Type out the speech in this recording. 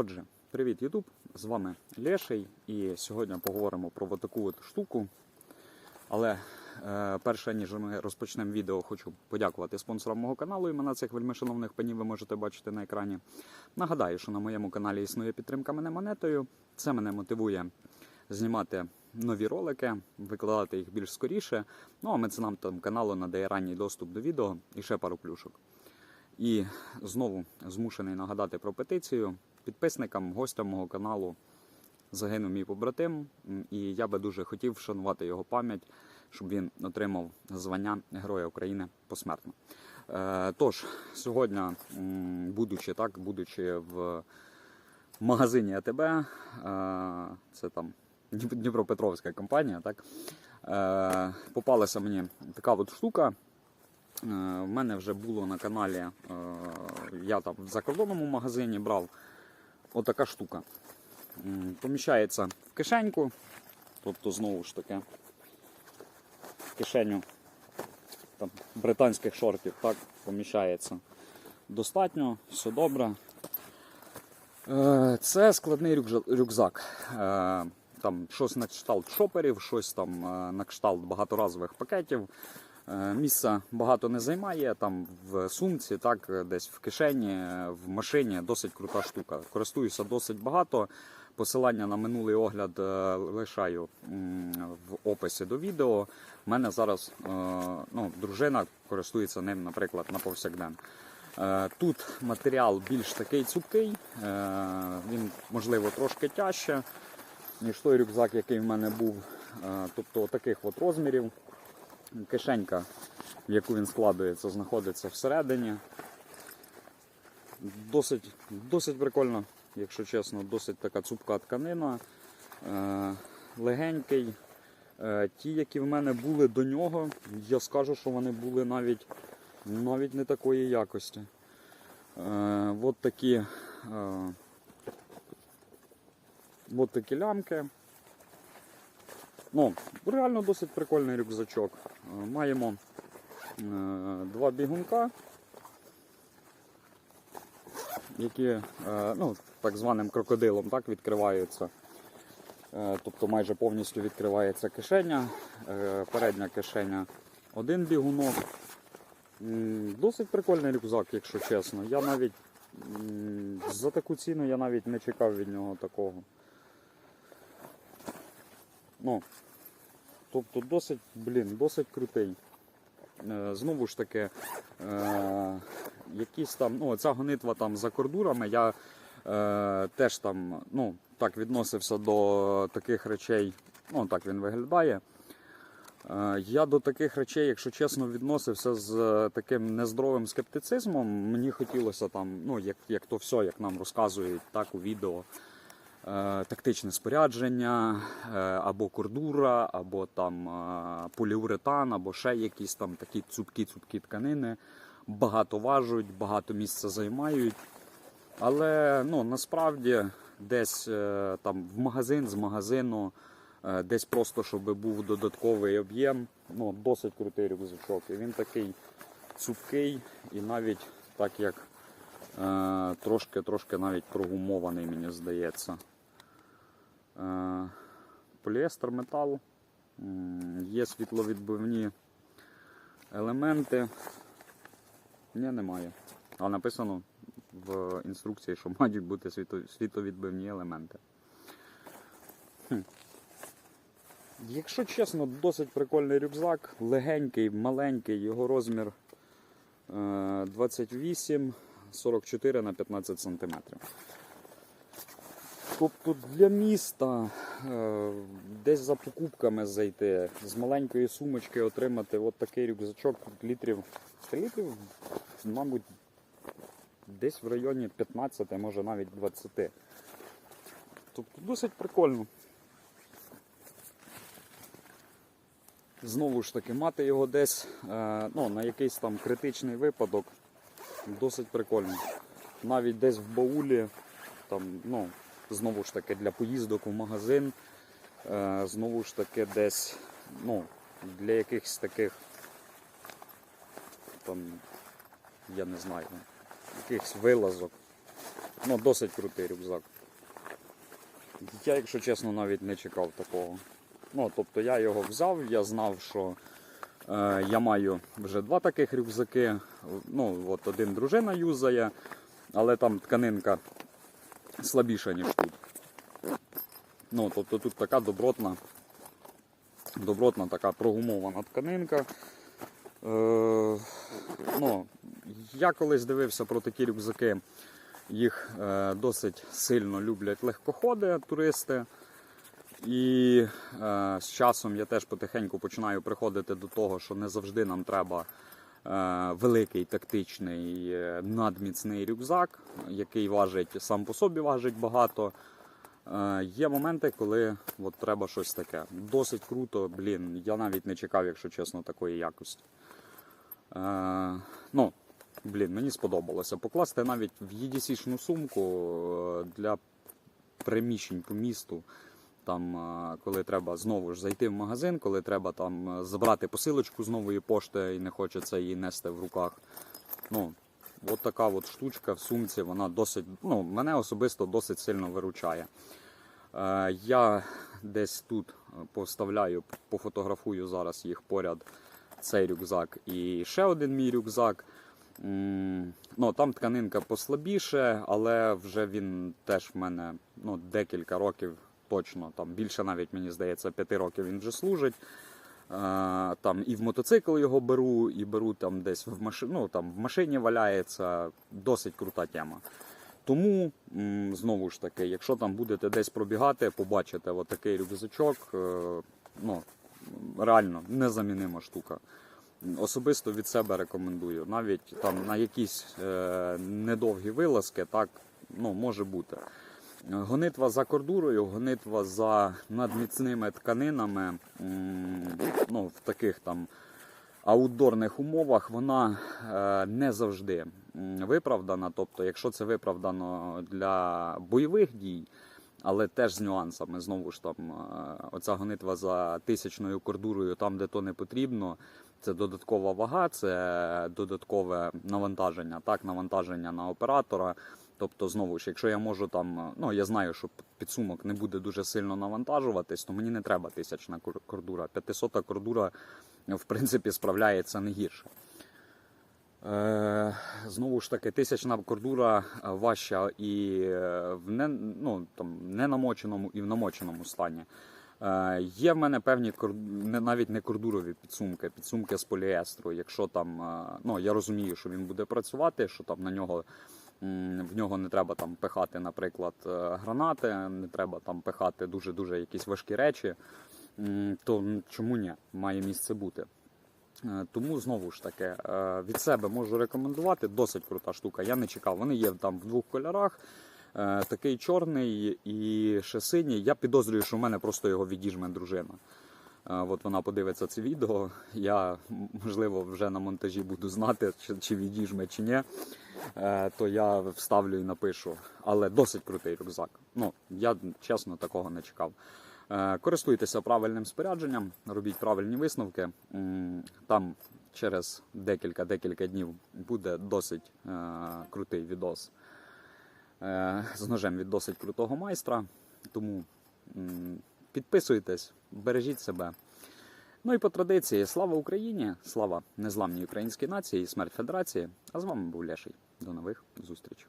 Отже, привіт, Ютуб! З вами Леший, і сьогодні поговоримо про таку штуку. Але е, перше, ніж ми розпочнемо відео, хочу подякувати спонсорам мого каналу. Імена цих вельмишановних панів ви можете бачити на екрані. Нагадаю, що на моєму каналі існує підтримка мене монетою. Це мене мотивує знімати нові ролики, викладати їх більш скоріше. Ну а меценатам каналу надає ранній доступ до відео і ще пару плюшок. І знову змушений нагадати про петицію. Підписникам, гостям мого каналу загинув мій побратим, і я би дуже хотів вшанувати його пам'ять, щоб він отримав звання Героя України посмертно. Е, Тож, сьогодні, будучи так, будучи в магазині АТБ, е, це там Дніпропетровська компанія, так, е, попалася мені така от штука. В мене вже було на каналі, я там в закордонному магазині брав отака штука. Поміщається в кишеньку, тобто знову ж таки в кишеню там, британських шортів так, поміщається достатньо, все добре. Е, Це складний рюкзак. Е, Там щось на кшталт шоперів, щось там е, на кшталт багаторазових пакетів. Е, Місця багато не займає, там в сумці, так, десь в кишені, в машині досить крута штука. Користуюся досить багато. Посилання на минулий огляд е, лишаю в описі до відео. У мене зараз е, ну, дружина користується ним, наприклад, на повсякден. Тут матеріал більш такий цупкий, він можливо трошки тяжче, ніж той рюкзак, який в мене був. Тобто таких от розмірів. Кишенька, в яку він складується, знаходиться всередині. Досить, досить прикольно, якщо чесно, досить така цупка тканина, е, легенький. Е, ті, які в мене були до нього, я скажу, що вони були навіть, навіть не такої якості. Е, от такі, е, от такі лямки. Ну, реально досить прикольний рюкзачок. Е, Маємо е, два бігунка, які е, ну, так званим крокодилом так, відкриваються. Тобто майже повністю відкривається кишеня, передня кишеня один бігунок. Досить прикольний рюкзак, якщо чесно. Я навіть за таку ціну я навіть не чекав від нього такого. Ну, тобто досить, блін, досить крутий. Е, Знову ж таки, е, якісь там, ну, ця гонитва там за кордурами, я е, теж там, ну, так відносився до таких речей, ну, так він виглядає. Я до таких речей, якщо чесно, відносився з таким нездоровим скептицизмом. Мені хотілося там, ну, як, як то все, як нам розказують так у відео, тактичне спорядження, е, або кордура, або там е, поліуретан, або ще якісь там такі цупкі-цупкі тканини. Багато важуть, багато місця займають. Але ну, насправді десь е, там в магазин з магазину, е, десь просто, щоб був додатковий об'єм. Ну, досить крутий рюкзачок. І він такий цупкий і навіть так як е, трошки, трошки навіть прогумований, мені здається. Е, поліестер метал, є світловідбивні елементи. Ні, немає. А написано в інструкції, що мають бути світловідбивні елементи. Якщо чесно, досить прикольний рюкзак, легенький, маленький, його розмір е, 28 44 на 15 см. Тобто для міста е, десь за покупками зайти, з маленької сумочки отримати от такий рюкзачок літрів, літрів, мабуть, десь в районі 15, може навіть 20. Тобто досить прикольно. Знову ж таки, мати його десь е, ну, на якийсь там критичний випадок досить прикольно. Навіть десь в баулі, там, ну, знову ж таки, для поїздок у магазин, е, знову ж таки, десь ну, для якихось таких там, я не знаю, якихось вилазок. Ну, досить крутий рюкзак. Я, якщо чесно, навіть не чекав такого. Ну, тобто я його взяв, я знав, що е, я маю вже два таких рюкзаки. Ну, от один дружина юзає, але там тканинка слабіша, ніж тут. Ну, тобто тут така добротна, добротна така прогумована тканинка. Е, ну, я колись дивився про такі рюкзаки. Їх е, досить сильно люблять легкоходи, туристи. І е, з часом я теж потихеньку починаю приходити до того, що не завжди нам треба великий тактичний е, надміцний рюкзак, який важить сам по собі важить багато. Е, є моменти, коли от, треба щось таке. Досить круто, блін. Я навіть не чекав, якщо чесно, такої якості. Е, ну, блін, мені сподобалося. Покласти навіть в EDC-шну сумку е, для приміщень по місту. Там, е, коли треба знову ж зайти в магазин, коли треба там е, забрати посилочку з нової пошти і не хочеться її нести в руках. Ну, от така от штучка в сумці, вона досить, ну, мене особисто досить сильно виручає. Е, я десь тут е, поставляю, пофотографую зараз їх поряд цей рюкзак і ще один мій рюкзак. Ну, там тканинка послабіше, але вже він теж в мене ну, декілька років точно, там більше навіть мені здається, п'яти років він вже служить. Е, Там і в мотоцикл його беру, і беру там десь в машині, ну, там в машині валяється. Досить крута тема. Тому знову ж таки, якщо там будете десь пробігати, побачите отакий рюкзачок, е, ну реально незамінима штука. Особисто від себе рекомендую. Навіть там на якісь е, недовгі вилазки, так ну, може бути. Гонитва за кордурою, гонитва за надміцними тканинами, ну, в таких там аутдорних умовах, вона е, не завжди виправдана. Тобто, якщо це виправдано для бойових дій, але теж з нюансами. Знову ж там е, оця гонитва за тисячною кордурою, там, де то не потрібно. Це додаткова вага, це додаткове навантаження, так, навантаження на оператора. Тобто, знову ж, якщо я можу там, ну я знаю, що підсумок не буде дуже сильно навантажуватись, то мені не треба тисячна кордура. 500 кордура, в принципі, справляється не гірше. Е, знову ж таки, тисячна кордура е, важча і е, в не, ну, там, ненамоченому, і в намоченому стані. Е, є в мене певні навіть не кордурові підсумки, підсумки з поліестру. Якщо там, е, ну я розумію, що він буде працювати, що там на нього в нього не треба там пихати, наприклад, е, гранати, не треба там пихати дуже дуже якісь важкі речі, то чому ні? Має місце бути. Е, Тому знову ж таки е, від себе можу рекомендувати. Досить крута штука. Я не чекав. Вони є там в двох кольорах. Такий чорний і ще синій. Я підозрюю, що в мене просто його відіжме дружина. От вона подивиться це відео. Я можливо вже на монтажі буду знати, чи відіжме, чи ні. Е, То я вставлю і напишу. Але досить крутий рюкзак. Ну я чесно такого не чекав. Е, Користуйтеся правильним спорядженням, робіть правильні висновки. Там через декілька-декілька днів буде досить е, крутий відос з ножем від досить крутого майстра. Тому підписуйтесь, бережіть себе. Ну і по традиції, слава Україні, слава незламній українській нації, смерть Федерації. А з вами був Леший. До нових зустрічей.